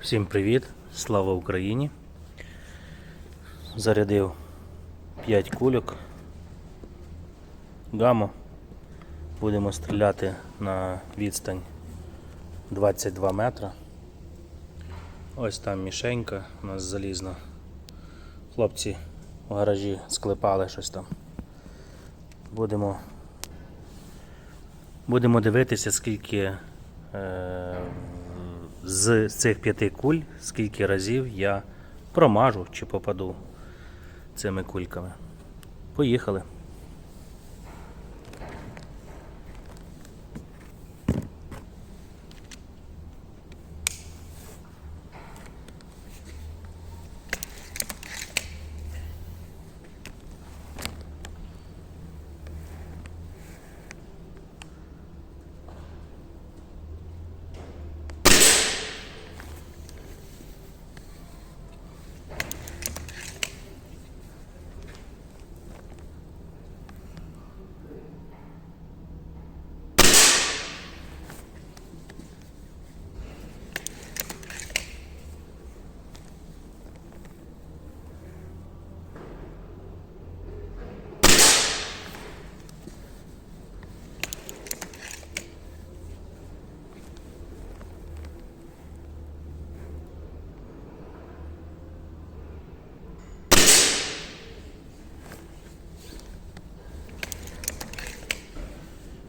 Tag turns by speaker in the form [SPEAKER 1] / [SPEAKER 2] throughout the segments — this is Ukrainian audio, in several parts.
[SPEAKER 1] Всім привіт! Слава Україні! Зарядив 5 кульок. Гамо. Будемо стріляти на відстань 22 метра. Ось там мішенька у нас залізна. Хлопці в гаражі склепали щось там. Будемо, будемо дивитися, скільки е, з цих п'яти куль, скільки разів я промажу чи попаду цими кульками. Поїхали.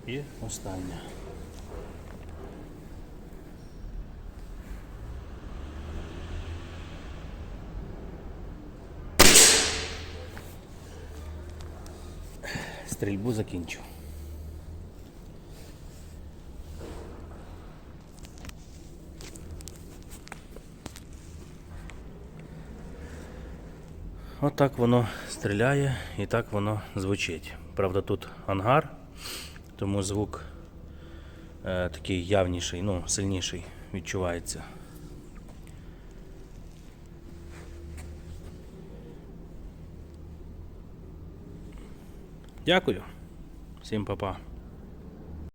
[SPEAKER 1] І остання. Стрільбу закінчу. Отак воно стріляє і так воно звучить. Правда, тут ангар, тому звук е, такий явніший, ну, сильніший відчувається. Дякую. Всім па-па.